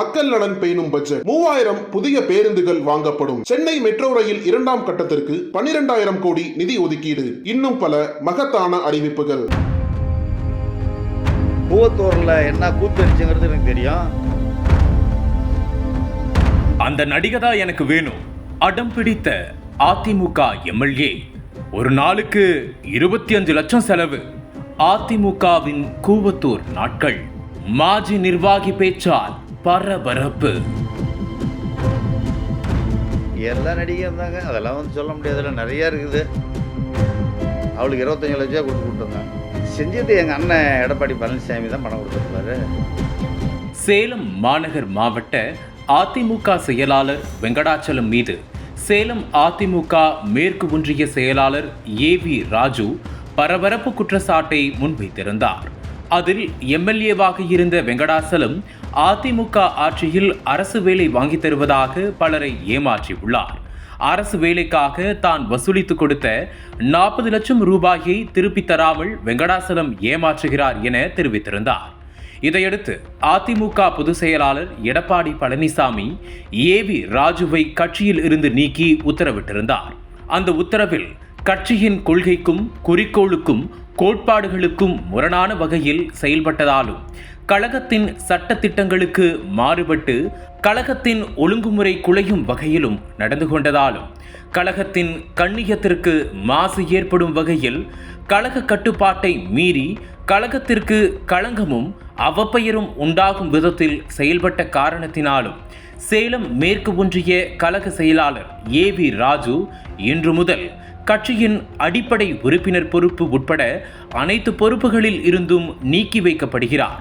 மக்கள் நலன் பேணும் பட்ஜெட் மூவாயிரம் புதிய பேருந்துகள் வாங்கப்படும். சென்னை மெட்ரோ ரயில் இரண்டாம் கட்டத்திற்கு பனிரெண்டாயிரம் கோடி நிதி ஒதுக்கீடு. இன்னும் பல மகத்தான அறிவிப்புகள். பூவத்தூரில் என்ன கூத்தரிச்சுங்கிறது எனக்கு தெரியும். அந்த நடிகை தான் எனக்கு வேணும். அடம் பிடித்த அதிமுக எம்எல்ஏ. ஒரு நாளுக்கு இருபத்தி அஞ்சு லட்சம் செலவு. அதிமுகவின் கூவத்தூர் நாட்கள். மாஜி நிர்வாகி பேச்சால் பரபரப்பு. எல்லா நடிகை இருந்தாங்க. அதெல்லாம் வந்து சொல்ல முடியாதுல நிறையா இருக்குது. அவளுக்கு இருபத்தஞ்சு லட்சம் கொடுத்து கொடுத்துருங்க செஞ்சது எங்கள் அண்ணன் எடப்பாடி பழனிசாமி தான் பணம் கொடுத்துருப்பாரு. சேலம் மாநகர் மாவட்ட அதிமுக செயலாளர் வெங்கடாச்சலம் மீது சேலம் அதிமுக மேற்கு ஒன்றிய செயலாளர் ஏ வி ராஜு பரபரப்பு குற்றச்சாட்டை முன்வைத்திருந்தார். அதில் எம்எல்ஏவாக இருந்த வெங்கடாச்சலம் அதிமுக ஆட்சியில் அரசு வேலை வாங்கி தருவதாக பலரை ஏமாற்றியுள்ளார். அரசு வேலைக்காக தான் வசூலித்து கொடுத்த நாற்பது லட்சம் ரூபாயை திருப்பித் தராமல் வெங்கடாசலம் ஏமாற்றுகிறார் என தெரிவித்திருந்தார். இதையடுத்து அதிமுக பொதுச் செயலாளர் எடப்பாடி பழனிசாமி ஏ வி ராஜுவை கட்சியில் இருந்து நீக்கி உத்தரவிட்டிருந்தார். அந்த உத்தரவில் கட்சியின் கொள்கைக்கும் குறிக்கோளுக்கும் கோட்பாடுகளுக்கும் முரணான வகையில் செயல்பட்டதாலும் கழகத்தின் சட்ட திட்டங்களுக்கு மாறுபட்டு கழகத்தின் ஒழுங்குமுறை குலையும் வகையிலும் நடந்து கொண்டதாலும் கழகத்தின் கண்ணியத்திற்கு மாசு ஏற்படும் வகையில் கழக கட்டுப்பாட்டை மீறி கழகத்திற்கு களங்கமும் அவப்பெயரும் உண்டாகும் விதத்தில் செயல்பட்ட காரணத்தினாலும் சேலம் மேற்கு ஒன்றிய கழக செயலாளர் ஏ வி ராஜு இன்று முதல் கட்சியின் அடிப்படை உறுப்பினர் பொறுப்பு உட்பட அனைத்து பொறுப்புகளில் இருந்தும் நீக்கி வைக்கப்படுகிறார்.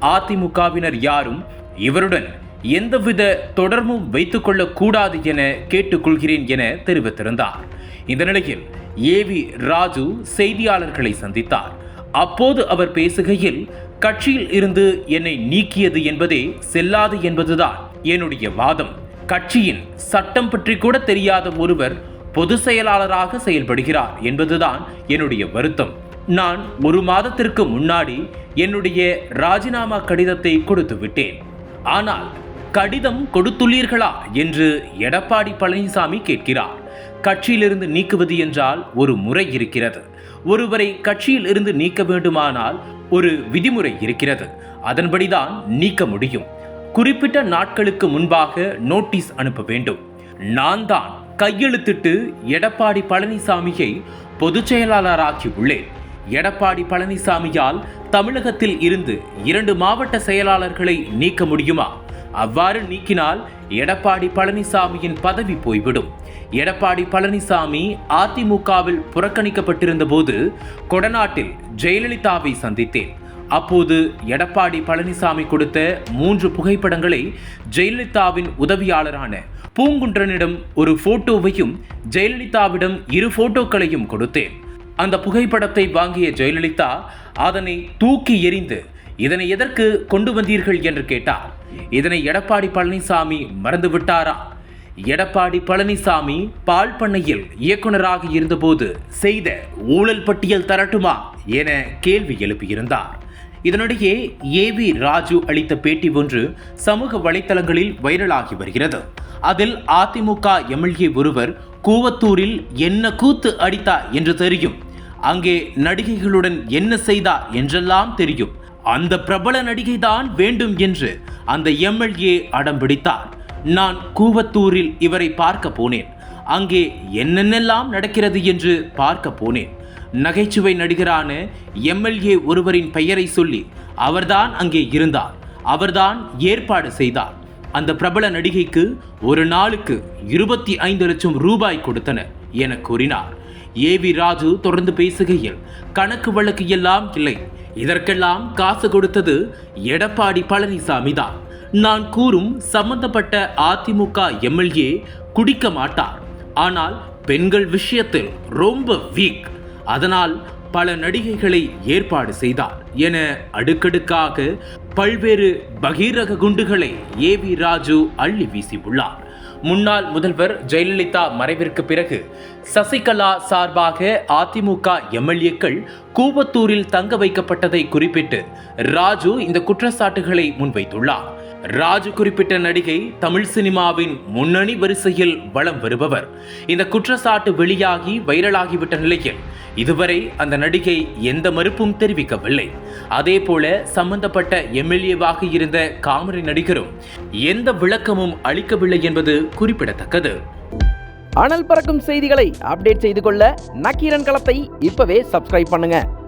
அதிமுகவினர் யாரும் இவருடன் எந்தவித தொடர்பும் வைத்துக்கொள்ளக் கூடாது என கேட்டுக்கொள்கிறேன் என தெரிவித்திருந்தார். இந்த நிலையில் ஏவி ராஜு செய்தியாளர்களை சந்தித்தார். அப்போது அவர் பேசுகையில் கட்சியில் இருந்து என்னை நீக்கியது என்பதே செல்லாது என்பதுதான் என்னுடைய வாதம். கட்சியின் சட்டம் பற்றி கூட தெரியாத ஒருவர் பொது செயலாளராக செயல்படுகிறார் என்பதுதான் என்னுடைய வருத்தம். நான் ஒரு மாதத்திற்கு முன்னாடி என்னுடைய ராஜினாமா கடிதத்தை கொடுத்து விட்டேன். ஆனால் கடிதம் கொடுத்துள்ளீர்களா என்று எடப்பாடி பழனிசாமி கேட்கிறார். கட்சியிலிருந்து நீக்குவது என்றால் ஒரு முறை இருக்கிறது. ஒருவரை கட்சியில் இருந்து நீக்க வேண்டுமானால் ஒரு விதிமுறை இருக்கிறது. அதன்படிதான் நீக்க முடியும். குறிப்பிட்ட நாட்களுக்கு முன்பாக நோட்டீஸ் அனுப்ப வேண்டும். நான் தான் கையெழுத்திட்டு எடப்பாடி பழனிசாமியை பொதுச் செயலாளராக்கி உள்ளேன் எடப்பாடி பழனிசாமியால் தமிழகத்தில் இருந்து இரண்டு மாவட்ட செயலாளர்களை நீக்க முடியுமா? அவ்வாறு நீக்கினால் எடப்பாடி பழனிசாமியின் பதவி போய்விடும். எடப்பாடி பழனிசாமி அதிமுகவில் புறக்கணிக்கப்பட்டிருந்த போது கொடநாட்டில் ஜெயலலிதாவை சந்தித்தேன். அப்போது எடப்பாடி பழனிசாமி கொடுத்த மூன்று புகைப்படங்களை ஜெயலலிதாவின் உதவியாளரான பூங்குன்றனிடம் ஒரு போட்டோவையும் ஜெயலலிதாவிடம் இரு போட்டோக்களையும் கொடுத்தேன். அந்த புகைப்படத்தை வாங்கிய ஜெயலலிதா அதனை தூக்கி எறிந்து இதனை எதற்கு கொண்டு வந்தீர்கள் என்று கேட்டார். இதனை எடப்பாடி பழனிசாமி மறந்துவிட்டாரா எடப்பாடி பழனிசாமி பால் பண்ணையில் இயக்குனராக இருந்தபோது செய்த ஊழல் பட்டியல் தரட்டுமா என கேள்வி எழுப்பியிருந்தார். இதனிடையே ஏவி ராஜு அளித்த பேட்டி ஒன்று சமூக வலைத்தளங்களில் வைரலாகி வருகிறது. அதில் அதிமுக எம்எல்ஏ ஒருவர் கூவத்தூரில் என்ன கூத்து அடித்தா? என்று தெரியும். அங்கே நடிகைகளுடன் என்ன செய்தா? என்றெல்லாம் தெரியும். அந்த பிரபல நடிகைதான் வேண்டும் என்று அந்த எம்எல்ஏ அடம் பிடித்தார். நான் கூவத்தூரில் இவரை பார்க்க போனேன். அங்கே என்னென்னலாம் நடக்கிறது என்று பார்க்க போனேன். நகைச்சுவை நடிகரான எம்எல்ஏ ஒருவரின் பெயரை சொல்லி அவர்தான் அங்கே இருந்தார். அவர்தான் ஏற்பாடு செய்தார். அந்த பிரபல நடிகைக்கு ஒரு நாளுக்கு இருபத்தி ஐந்து லட்சம் ரூபாய் கொடுத்தனர் என கூறினார். ஏ வி ராஜு தொடர்ந்து பேசுகையில் கணக்கு வழக்கு எல்லாம் இல்லை. இதற்கெல்லாம் காசு கொடுத்தது எடப்பாடி பழனிசாமி தான். நான் கூறும் சம்பந்தப்பட்ட அதிமுக எம்எல்ஏ குடிக்க மாட்டார். ஆனால் பெண்கள் விஷயத்தில் ரொம்ப வீக். அதனால் பல நடிகைகளை ஏற்பாடு செய்தார். என அடுக்கடுக்காக பல்வேறு பகீரக குண்டுகளை ஏ வி ராஜு அள்ளி வீசியுள்ளார். முன்னாள் முதல்வர் ஜெயலலிதா மறைவிற்கு பிறகு சசிகலா சார்பாக அதிமுக எம்எல்ஏக்கள் கூவத்தூரில் தங்க வைக்கப்பட்டதை குறிப்பிட்டு ராஜு இந்த குற்றச்சாட்டுகளை முன்வைத்துள்ளார். ராஜு குறிப்பிட்ட நடிகை தமிழ் சினிமாவின் முன்னணி வரிசையில் வலம் வருபவர். இந்த குற்றச்சாட்டு வெளியாகி வைரலாகிவிட்ட நிலையில் இதுவரை அந்த நடிகை எந்த மறுப்பும் தெரிவிக்கவில்லை. அதே போல சம்பந்தப்பட்ட எம்எல்ஏவாக இருந்த காமெடி நடிகரும் எந்த விளக்கமும் அளிக்கவில்லை என்பது குறிப்பிடத்தக்கது. அனல் பறக்கும் செய்திகளை அப்டேட் செய்து கொள்ள நக்கீரன் களத்தை இப்பவே சப்ஸ்கிரைப் பண்ணுங்க.